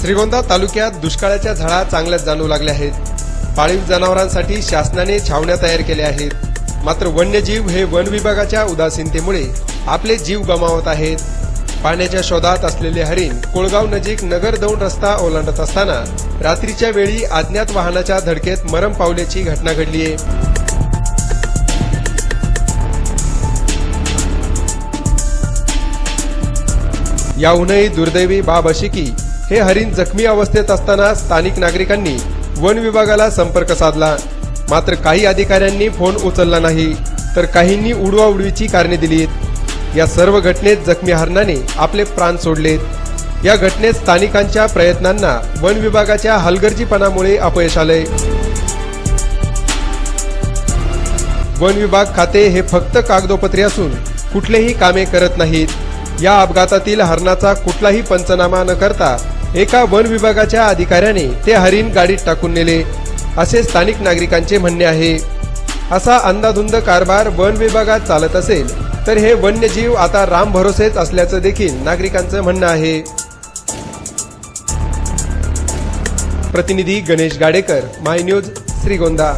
श्रीगोंदा तालुक्यात दुष्काळाच्या झळा चांगल्याच जाणू लागल्या आहेत. पाळीव जनावरांसाठी शासनाने छावण्या तयार केल्या आहेत. मात्र वन्यजीव हे वन विभागाच्या उदासीनतेमुळे आपले जीव गमावत आहेत. पाण्याच्या शोधात असलेले हरिण कोळगाव नजीक नगर दौंड रस्ता ओलांडत असताना रात्रीच्या वेळी अज्ञात वाहनाच्या धडकेत मरम पावल्याची घटना घडली आहे. याहूनही दुर्दैवी बाब अशी की हे हरिण जखमी अवस्थेत असताना स्थानिक नागरिकांनी वन विभागाला संपर्क साधला. मात्र काही अधिकाऱ्यांनी फोन उचलला नाही तर काहींनी उडवाउडवीची कारणे दिलीत. या सर्व घटनेत जखमी हरणाने आपले प्राण सोडलेत. या घटनेत स्थानिकांच्या प्रयत्नांना वन विभागाच्या हलगर्जीपणामुळे अपयश आले वन विभाग खाते हे फक्त कागदोपत्री असून कुठलेही कामे करत नाहीत. या अपघातातील हरणाचा कुठलाही पंचनामा न करता एका वन विभागाच्या अधिकाऱ्याने ते हरिण गाडीत टाकून नेले. असे स्थानिक नागरिकांचे म्हणणे आहे. असा अंदाधुंद कारभार वन विभागात चालत असेल तर हे वन्यजीव आता राम भरोसेच असल्याचं देखील नागरिकांचं म्हणणं आहे. प्रतिनिधी गणेश गाडेकर माय न्यूज श्रीगोंदा.